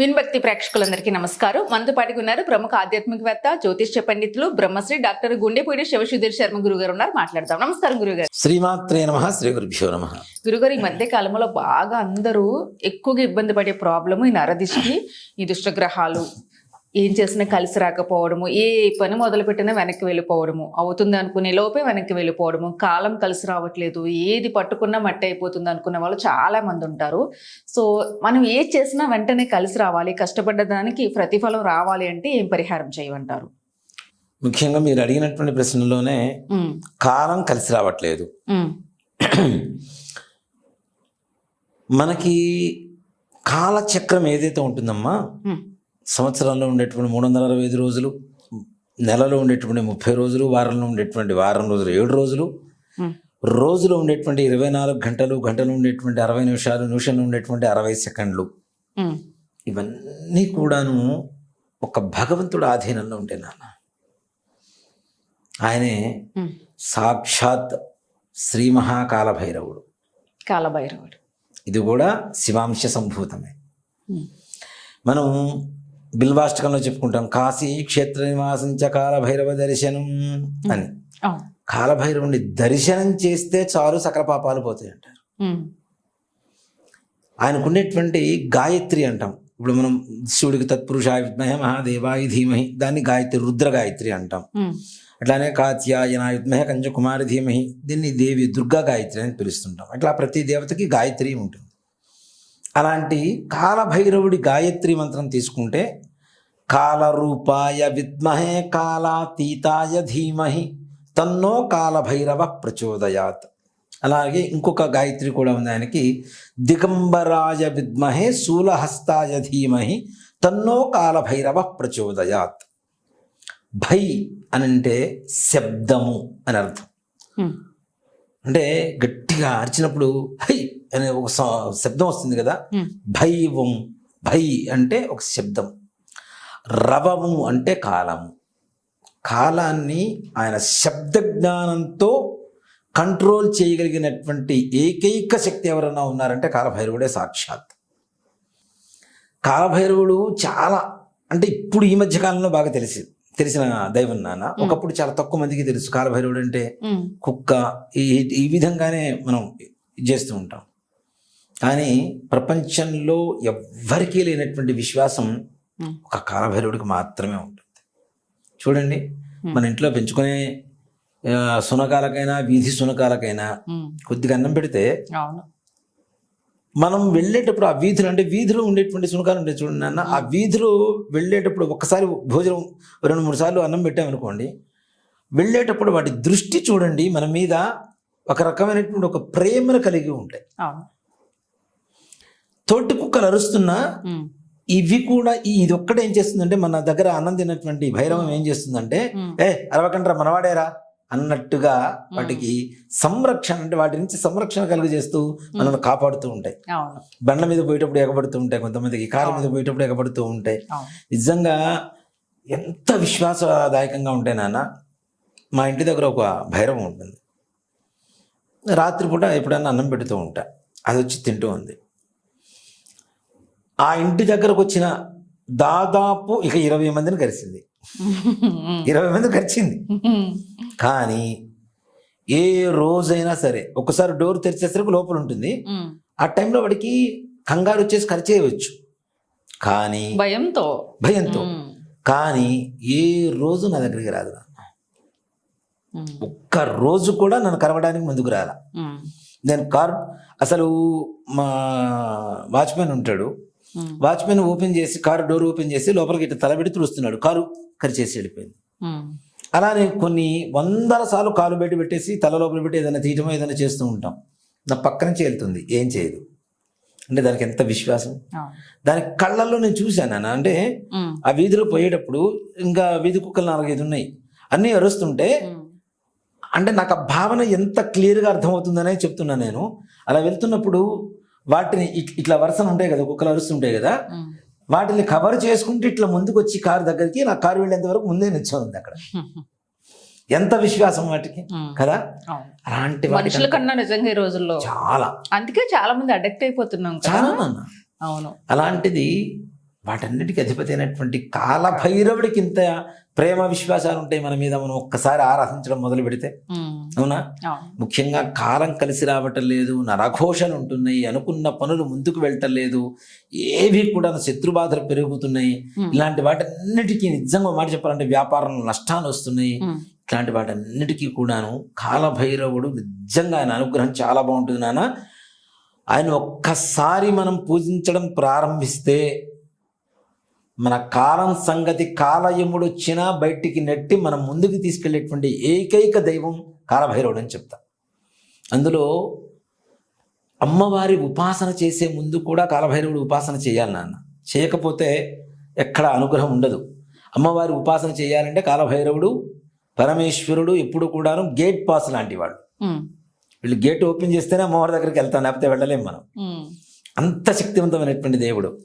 విన్భక్తి ప్రేక్షకులందరికీ నమస్కారం. మనతో పాటుగా ఉన్నారు ప్రముఖ ఆధ్యాత్మికవేత్త జ్యోతిష్య పండితులు బ్రహ్మశ్రీ డాక్టర్ గుండెపూడి శివసుధీర్ శర్మ గురువు గారు ఉన్నారు. మాట్లాడదాం. నమస్కారం గురుగారు. శ్రీమాత్రే నమ శ్రీ గురుభ్యో నమ. గురుగారు ఈ మధ్య కాలంలో బాగా అందరూ ఎక్కువగా ఇబ్బంది పడే ప్రాబ్లము ఈ నరదిష్టి ఈ దుష్టగ్రహాలు ఏం చేసినా కలిసి రాకపోవడము ఏ పని మొదలు పెట్టినా వెనక్కి వెళ్ళిపోవడము అవుతుంది అనుకునే లోపే వెనక్కి వెళ్ళిపోవడము కాలం కలిసి రావట్లేదు ఏది పట్టుకున్నా మట్టి అయిపోతుంది అనుకునే వాళ్ళు చాలా మంది ఉంటారు. సో మనం ఏ చేసినా వెంటనే కలిసి రావాలి కష్టపడ్డ దానికి ప్రతిఫలం రావాలి అంటే ఏం పరిహారం చేయమంటారు? ముఖ్యంగా మీరు అడిగినటువంటి ప్రశ్నలోనే కాలం కలిసి రావట్లేదు. మనకి కాలచక్రం ఏదైతే ఉంటుందమ్మా సంవత్సరంలో ఉండేటువంటి మూడు వందల అరవై ఐదు రోజులు నెలలో ఉండేటువంటి ముప్పై రోజులు వారంలో ఉండేటువంటి వారం రోజులు ఏడు రోజులు. రోజులో ఉండేటువంటి ఇరవై నాలుగు గంటలు గంటలు ఉండేటువంటి అరవై నిమిషాలు నిమిషంలో ఉండేటువంటి అరవై సెకండ్లు. ఇవన్నీ కూడాను ఒక భగవంతుడు ఆధీనంలో ఉంటే నాన్న. ఆయనే. సాక్షాత్ శ్రీ మహాకాల భైరవుడు కాలభైరవుడు. ఇది కూడా శివాంశ సంభూతమే. మనం బిల్వాష్టకంలో చెప్పుకుంటాం. కాశీ క్షేత్ర నివాసించ కాల భైరవ దర్శనం అని. కాలభైరవుని దర్శనం చేస్తే చాలు సకల పాపాలు పోతాయి అంటారు. ఉమ్, ఆయనకు ఉండేటువంటి గాయత్రి అంటాం. ఇప్పుడు మనం శివుడికి తత్పురుషాయ విద్మహే మహాదేవాయ ధీమహి దాన్ని గాయత్రి రుద్ర గాయత్రి అంటాం. అట్లానే కాత్యాయన యుద్మహే కంచకుమారి ధీమహి దీన్ని దేవి దుర్గా గాయత్రి అని పిలుస్తుంటాం. అట్లా ప్రతి దేవతకి గాయత్రి ఉంటుంది. అలాంటి కాలభైరవుడి గాయత్రి మంత్రం తీసుకుంటే కాలరూపాయ విద్మహే కాలాతీతాయ ధీమహి తన్నో కాలభైరవ ప్రచోదయాత్. అలాగే ఇంకొక గాయత్రి కూడా ఉంది ఆయనకి దిగంబరాయ విద్మహే శూలహస్తాయ ధీమహి తన్నో కాలభైరవ ప్రచోదయాత్. భై అని అంటే శబ్దము అని అర్థం. అంటే గట్టిగా అరిచినప్పుడు హై అనే ఒక శబ్దం వస్తుంది కదా? భైవం భై అంటే ఒక శబ్దం. రవము అంటే కాలము. కాలాన్ని ఆయన శబ్ద జ్ఞానంతో కంట్రోల్ చేయగలిగినటువంటి ఏకైక శక్తి ఎవరైనా ఉన్నారంటే కాలభైరవుడే సాక్షాత్. కాలభైరవుడు చాలా అంటే ఇప్పుడు ఈ మధ్య కాలంలో బాగా తెలిసి తెలిసిన దైవం నాన్న. ఒకప్పుడు చాలా తక్కువ మందికి తెలుసు కాలభైరవుడు అంటే కుక్క ఈ ఈ విధంగానే మనం చేస్తూ ఉంటాం. కానీ ప్రపంచంలో ఎవ్వరికీ లేనటువంటి విశ్వాసం ఒక కాలభైరవుడికి మాత్రమే ఉంటుంది. చూడండి మన ఇంట్లో పెంచుకునే సునకాలకైనా వీధి సునకాలకైనా కొద్దిగా అన్నం పెడితే అవును. మనం వెళ్ళేటప్పుడు ఆ వీధులు అంటే వీధిలో ఉండేటువంటి సునకాలు ఉంటాయి చూడండి నాన్న ఆ వీధిలో వెళ్ళేటప్పుడు ఒక్కసారి భోజనం రెండు మూడు సార్లు అన్నం పెట్టామనుకోండి వెళ్ళేటప్పుడు వాటి దృష్టి చూడండి మన మీద ఒక రకమైనటువంటి ఒక ప్రేమను కలిగి ఉంటాయి. తోటి కుక్కలు అరుస్తున్నా ఇవి కూడా ఇది ఒక్కటే ఏం చేస్తుందంటే మన దగ్గర అన్నం తిన్నటువంటి భైరవం ఏం చేస్తుందంటే ఏ అరవకండ్రా మనవాడేరా అన్నట్టుగా వాటికి సంరక్షణ అంటే వాటి నుంచి సంరక్షణ కలుగజేస్తూ మనల్ని కాపాడుతూ ఉంటాయి. బండ్ల మీద పోయేటప్పుడు ఎగబడుతూ ఉంటాయి కొంతమందికి కారు మీద పోయేటప్పుడు ఎగబడుతూ ఉంటాయి. నిజంగా ఎంత విశ్వాసదాయకంగా ఉంటాయి నాన్న. మా ఇంటి దగ్గర ఒక భైరవం ఉంటుంది. రాత్రిపూట ఎప్పుడైనా అన్నం పెడుతూ ఉంటా. అది వచ్చి తింటూ ఉంది. ఆ ఇంటి దగ్గరకు వచ్చిన దాదాపు ఇక ఇరవై మందిని కలిసింది. ఇరవై మంది ఉమ్, కానీ ఏ రోజైనా సరే ఒకసారి డోర్ తెరిచేసరికి లోపల ఉంటుంది. ఆ టైంలో వాడికి కంగారు వచ్చేసి ఖర్చేయవచ్చు కానీ భయంతో. భయంతో. కానీ ఏ రోజు నా దగ్గరికి రాదు ఒక్క రోజు కూడా నన్ను కరవడానికి ముందుకు రాల. నేను కారు అసలు మా వాచ్మెన్ ఉంటాడు. వాచ్మెన్ ఓపెన్ చేసి కారు డోర్ ఓపెన్ చేసి లోపలికి ఇట్లా తలబెట్టి తుడుస్తున్నాడు. కారు కరిచేసి వెళ్ళిపోయింది. ఉమ్, అలానే కొన్ని వందల సార్లు కాలు బయట పెట్టేసి తల లోపల పెట్టి ఏదైనా తీయటమో ఏదైనా చేస్తూ ఉంటాం. నా పక్క నుంచి వెళ్తుంది. ఏం చేయదు. అంటే దానికి ఎంత విశ్వాసం? అవును దాని కళ్ళల్లో నేను చూశాను నాన్న. అంటే ఆ వీధిలో పోయేటప్పుడు ఇంకా వీధి కుక్కలు నాలుగైదు ఉన్నాయి. అన్నీ అరుస్తుంటే అంటే నాకు ఆ భావన ఎంత క్లియర్గా అర్థమవుతుందనే చెప్తున్నా నేను. అలా వెళ్తున్నప్పుడు వాటిని ఇట్- ఇట్లా వరుసలు ఉంటాయి కదా కుక్కలు అరుస్తుంటాయి కదా వాటిని కవర్ చేసుకుంటూ ఇట్లా ముందుకు వచ్చి కారు దగ్గరికి నా కారు వెళ్ళేంత వరకు ముందే నిల్చొని ఉంది అక్కడ. ఎంత విశ్వాసం వాటికి కదా? అలాంటి మనుషుల కన్నా నిజంగా ఈ రోజుల్లో చాలా. అందుకే చాలా మంది అడక్ట్ అయిపోతున్నాం చాలా అవును. అలాంటిది వాటన్నిటికీ అధిపతి అయినటువంటి కాలభైరవుడికి ఇంత ప్రేమ విశ్వాసాలు ఉంటాయి మన మీద మనం ఒక్కసారి ఆరాధించడం మొదలు పెడితే. అవునా. ముఖ్యంగా కాలం కలిసి రావటం లేదు నరఘోషలు ఉంటున్నాయి అనుకున్న పనులు ముందుకు వెళ్ళటం లేదు ఏవి కూడా శత్రుబాధలు పెరుగుతున్నాయి. ఇలాంటి వాటన్నిటికీ నిజంగా మాట చెప్పాలంటే వ్యాపారంలో నష్టాలు వస్తున్నాయి. ఇట్లాంటి వాటన్నిటికీ కూడాను కాలభైరవుడు నిజంగా ఆయన అనుగ్రహం చాలా బాగుంటుంది నాన్న. ఆయన ఒక్కసారి మనం పూజించడం ప్రారంభిస్తే మన కాలం సంగతి కాలయముడు వచ్చినా బయటికి నెట్టి మనం ముందుకు తీసుకెళ్ళేటువంటి ఏకైక దైవం కాలభైరవుడు అని చెప్తా. అందులో అమ్మవారి ఉపాసన చేసే ముందు కూడా కాలభైరవుడు ఉపాసన చేయాలి నాన్న. చేయకపోతే ఎక్కడ అనుగ్రహం ఉండదు. అమ్మవారి ఉపాసన చేయాలంటే కాలభైరవుడు పరమేశ్వరుడు ఎప్పుడు కూడాను గేట్ పాస్ లాంటి వాడు వీళ్ళు గేట్ ఓపెన్ చేస్తేనే అమ్మవారి దగ్గరికి వెళ్తాం లేకపోతే వెళ్ళలేం మనం. అంత శక్తివంతమైనటువంటి దేవుడు.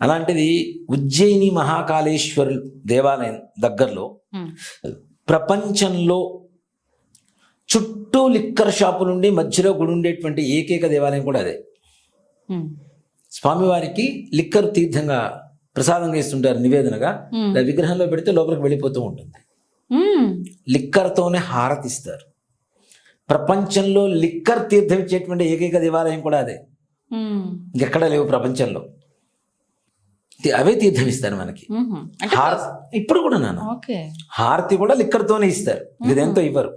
అలాంటిది ఉజ్జయిని మహాకాళేశ్వరు దేవాలయం దగ్గరలో ప్రపంచంలో చుట్టూ లిక్కర్ షాపు నుండి మధ్యలో గుడి ఉండేటువంటి ఏకైక దేవాలయం కూడా అదే. స్వామివారికి లిక్కర్ తీర్థంగా ప్రసాదంగా ఇస్తుంటారు నివేదనగా. విగ్రహంలో పెడితే లోపలికి వెళ్ళిపోతూ ఉంటుంది. లిక్కర్తోనే హారతిస్తారు ప్రపంచంలో లిక్కర్ తీర్థం ఇచ్చేటువంటి ఏకైక దేవాలయం కూడా అదే. ఇంకెక్కడ లేవు ప్రపంచంలో. అవే తీర్థం ఇస్తారు మనకి ఇప్పుడు కూడా నాన్న. హారతి కూడా లిక్కర్తోనే ఇస్తారు. ఇదేంతో ఇవ్వరు.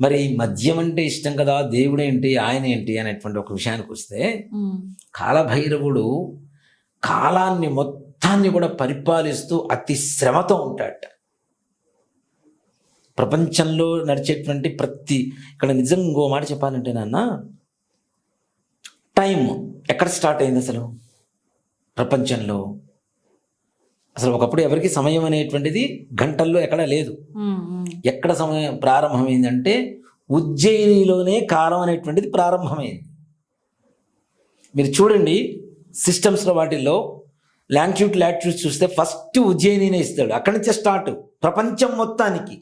మరి మద్యం అంటే ఇష్టం కదా దేవుడు ఏంటి ఆయన ఏంటి అనేటువంటి ఒక విషయానికి వస్తే కాలభైరవుడు కాలాన్ని మొత్తాన్ని కూడా పరిపాలిస్తూ అతి శ్రమతో ఉంటాడట. ప్రపంచంలో నడిచేటువంటి ప్రతి ఇక్కడ నిజంగా మాట చెప్పాలంటే నాన్న టైం ఎక్కడ స్టార్ట్ అయింది అసలు? ప్రపంచంలో అసలు ఒకప్పుడు ఎవరికి సమయం అనేటువంటిది గంటల్లో ఎక్కడ లేదు. ఎక్కడ సమయం ప్రారంభమైందంటే ఉజ్జయినిలోనే కాలం అనేటువంటిది ప్రారంభమైంది. మీరు చూడండి సిస్టమ్స్లో వాటిల్లో లాంగ్ట్యూడ్ లాట్యూడ్ చూస్తే ఫస్ట్ ఉజ్జయినినే ఇస్తాడు. అక్కడి నుంచే స్టార్ట్. ప్రపంచం మొత్తానికి.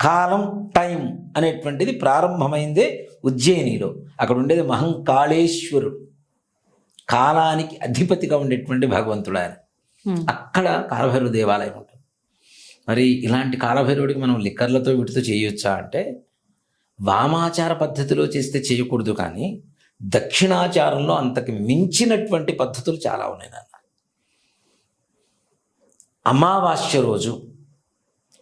కాలం టైం అనేటువంటిది ప్రారంభమైందే ఉజ్జయినిలో. అక్కడ ఉండేది మహంకాళేశ్వరుడు. కాలానికి అధిపతిగా ఉండేటువంటి భగవంతుడు ఆయన అక్కడ కాలభైరవ దేవాలయం ఉంటుంది. మరి ఇలాంటి కాలభైరవుడికి మనం లిక్కర్లతో వీటితో చేయొచ్చా అంటే వామాచార పద్ధతిలో చేస్తే చేయకూడదు కానీ దక్షిణాచారంలో అంతకు మించినటువంటి పద్ధతులు చాలా ఉన్నాయి నాన్న. అమావాస్య రోజు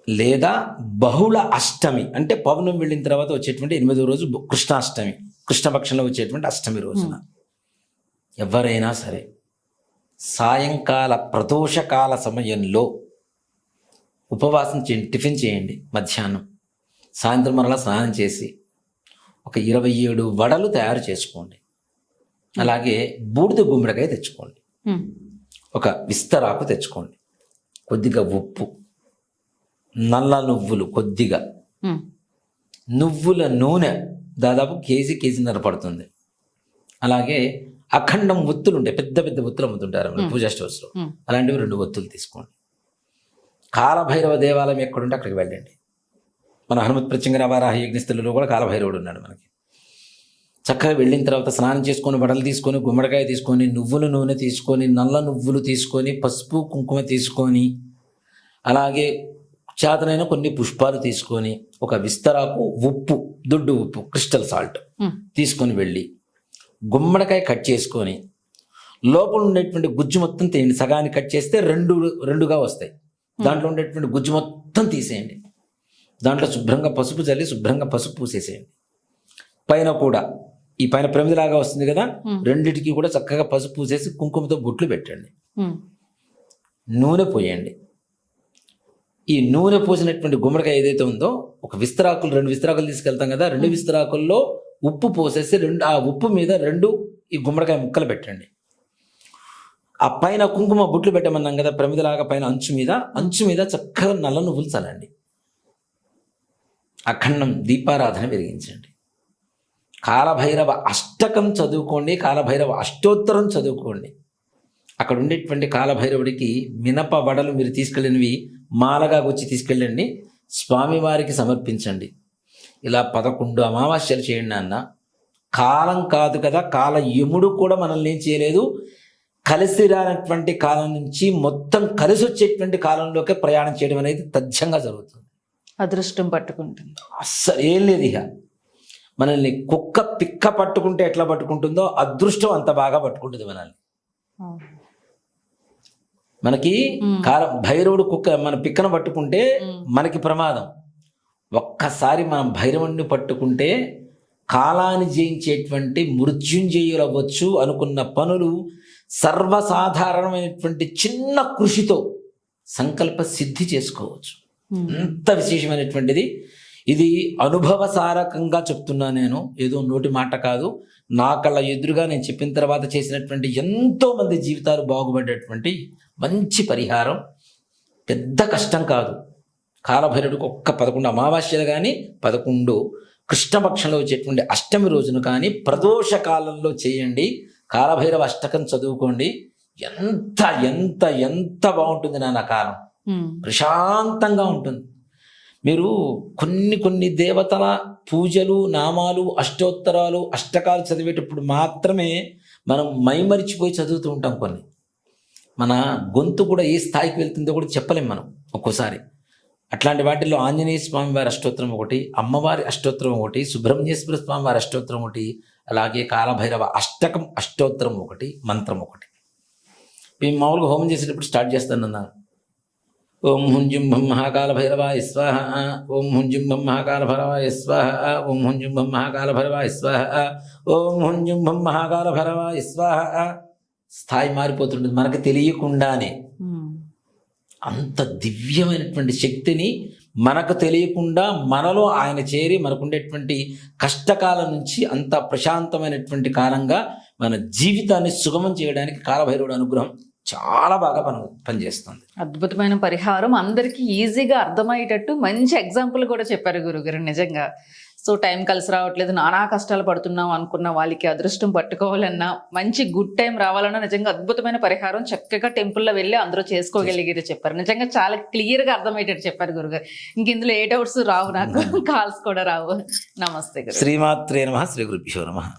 లేదా బహుళ అష్టమి అంటే పౌర్ణమి వెళ్ళిన తర్వాత వచ్చేటువంటి ఎనిమిదో రోజు కృష్ణాష్టమి కృష్ణపక్షంలో వచ్చేటువంటి అష్టమి రోజున. ఎవరైనా సరే సాయంకాల ప్రదోషకాల సమయంలో ఉపవాసం చేయండి టిఫిన్ చేయండి మధ్యాహ్నం. సాయంత్రం మరలా స్నానం చేసి ఒక ఇరవై ఏడు వడలు తయారు చేసుకోండి. అలాగే బూడిద గుమ్మడికాయ తెచ్చుకోండి. ఒక విస్తరాకు తెచ్చుకోండి. కొద్దిగా ఉప్పు నల్ల నువ్వులు కొద్దిగా. నువ్వుల నూనె దాదాపు కేజీ కేజీన్నర పడుతుంది. అలాగే అఖండం ఒత్తులు ఉంటాయి. పెద్ద పెద్ద ఒత్తులు అమ్ముతుంటారు మన పూజా స్టోర్స్లో అలాంటివి రెండు ఒత్తులు తీసుకోండి. కాలభైరవ దేవాలయం ఎక్కడుంటే అక్కడికి వెళ్ళండి. మన హనుమత్ ప్రత్యంగర వారాహ యజ్ఞస్థులలో కూడా కాలభైరవుడు ఉన్నాడు మనకి. చక్కగా వెళ్ళిన తర్వాత స్నానం చేసుకొని వడలు తీసుకొని గుమ్మడికాయ తీసుకొని నువ్వుల నూనె తీసుకొని నల్ల నువ్వులు తీసుకొని పసుపు కుంకుమ తీసుకొని అలాగే చేతనైన కొన్ని పుష్పాలు తీసుకొని ఒక విస్తరాకు ఉప్పు దుడ్డు ఉప్పు క్రిస్టల్ సాల్ట్ తీసుకొని వెళ్ళి గుమ్మడికాయ కట్ చేసుకొని లోపల ఉండేటువంటి గుజ్జు మొత్తం తీయండి. సగాన్ని కట్ చేస్తే రెండు రెండుగా వస్తాయి. దాంట్లో ఉండేటువంటి గుజ్జు మొత్తం తీసేయండి. దాంట్లో శుభ్రంగా పసుపు చల్లి శుభ్రంగా పసుపు పూసేసేయండి. పైన కూడా ఈ పైన ప్రమిదిలాగా వస్తుంది కదా. రెండిటికి కూడా చక్కగా పసుపు పూసేసి కుంకుమతో బొట్లు పెట్టండి. నూనె పోయండి. ఈ నూనె పోసినటువంటి గుమ్మడికాయ ఏదైతే ఉందో ఒక విస్తరాకులు రెండు విస్తరాకులు తీసుకెళ్తాం కదా రెండు విస్తరాకుల్లో ఉప్పు పోసేసి రెండు ఆ ఉప్పు మీద రెండు ఈ గుమ్మడికాయ ముక్కలు పెట్టండి. ఆ పైన కుంకుమ బుట్లు పెట్టమన్నాం కదా ప్రమిదలాగా పైన అంచు మీద. అంచు మీద చక్కగా నల్ల నువ్వులు చల్లండి. అఖండం దీపారాధన వెలిగించండి. కాలభైరవ అష్టకం చదువుకోండి కాలభైరవ అష్టోత్తరం చదువుకోండి. అక్కడ ఉండేటువంటి కాలభైరవుడికి మినప వడలు మీరు తీసుకెళ్ళినవి మాలగా వచ్చి తీసుకెళ్ళండి. స్వామివారికి సమర్పించండి. ఇలా పదకొండు అమావాస్యలు చేయండి నాన్న. కాలం కాదు కదా కాల యముడు కూడా మనల్ని ఏం చేయలేదు. కలిసి రానటువంటి కాలం నుంచి మొత్తం కలిసి వచ్చేటువంటి కాలంలోకే ప్రయాణం చేయడం అనేది తథ్యంగా జరుగుతుంది. అదృష్టం పట్టుకుంటుంది. అస్సలు ఏం లేదు ఇక మనల్ని కుక్క పిక్క పట్టుకుంటే ఎట్లా పట్టుకుంటుందో అదృష్టం అంత బాగా పట్టుకుంటుంది మనల్ని. మనకి. కాలం భైరవుడు కుక్క మన పిక్కను పట్టుకుంటే. మనకి ప్రమాదం. ఒక్కసారి మనం భైరవుడిని పట్టుకుంటే కాలాన్ని జయించేటువంటి మృత్యుంజయులు అవ్వచ్చు అనుకున్న పనులు సర్వసాధారణమైనటువంటి చిన్న కృషితో సంకల్ప సిద్ధి చేసుకోవచ్చు. అంత విశేషమైనటువంటిది. ఇది అనుభవసారకంగా చెప్తున్నా నేను. ఏదో నోటి మాట కాదు. నా కళ్ళ ఎదురుగా నేను చెప్పిన తర్వాత చేసినటువంటి ఎంతో మంది జీవితాలు బాగుపడేటువంటి మంచి పరిహారం. పెద్ద కష్టం కాదు. కాలభైరుడికి ఒక్క పదకొండు అమావాస్యలు కానీ పదకొండు కృష్ణపక్షంలో వచ్చేటువంటి అష్టమి రోజున కానీ ప్రదోష కాలంలో చేయండి. కాలభైరవ అష్టకం చదువుకోండి. ఎంత ఎంత ఎంత బాగుంటుంది నాన్న కాలం. ప్రశాంతంగా ఉంటుంది. మీరు కొన్ని కొన్ని దేవతల పూజలు నామాలు అష్టోత్తరాలు అష్టకాలు చదివేటప్పుడు మాత్రమే మనం మైమరిచిపోయి చదువుతూ ఉంటాం కొన్ని. మన గొంతు కూడా ఏ స్థాయికి వెళ్తుందో కూడా చెప్పలేం మనం ఒక్కోసారి. అట్లాంటి వాటిల్లో ఆంజనేయ స్వామి వారి అష్టోత్తరం ఒకటి అమ్మవారి అష్టోత్తరం ఒకటి సుబ్రహ్మణ్యేశ్వర స్వామి వారి అష్టోత్తరం ఒకటి అలాగే కాలభైరవ అష్టకం అష్టోత్తరం ఒకటి మంత్రం ఒకటి. మేము మామూలుగా హోమం చేసేటప్పుడు స్టార్ట్ చేస్తానన్నా ఓం హుంజుంభం మహాకాల భైరవాయ స్వాహ ఓం హుంజుంభం మహాకాల భైరవాయ స్వాహ ఓం హుంజుంభం మహాకాల భైరవాయ స్వాహ ఓం హుంజుంభం మహాకాల భైరవాయ స్వాహ. స్థాయి మారిపోతుంటుంది. మనకు తెలియకుండానే అంత దివ్యమైనటువంటి శక్తిని మనకు తెలియకుండా మనలో ఆయన చేరి మనకుండేటువంటి కష్టకాలం నుంచి అంత ప్రశాంతమైనటువంటి కాలంగా మన జీవితాన్ని సుగమం చేయడానికి కాలభైరవుడు అనుగ్రహం చాలా బాగా పని పనిచేస్తుంది. అద్భుతమైన పరిహారం. అందరికీ ఈజీగా అర్థమయ్యేటట్టు మంచి ఎగ్జాంపుల్ కూడా చెప్పారు గురుగారు నిజంగా. సో టైం కలిసి రావట్లేదు. నానా కష్టాలు పడుతున్నాం అనుకున్న వాళ్ళకి అదృష్టం పట్టుకోవాలన్నా మంచి గుడ్ టైం రావాలన్నా నిజంగా అద్భుతమైన పరిహారం చక్కగా టెంపుల్లో వెళ్ళి అందరూ చేసుకోగలిగేది చెప్పారు. నిజంగా చాలా క్లియర్గా అర్థమయ్యేటట్టు చెప్పారు గురుగారు. ఇంక ఇందులో ఏ డౌట్స్ రావు నాకు కాల్స్ కూడా రావు. నమస్తే గురు. శ్రీమాత్రే నమ శ్రీ గురుభ్యో నమ.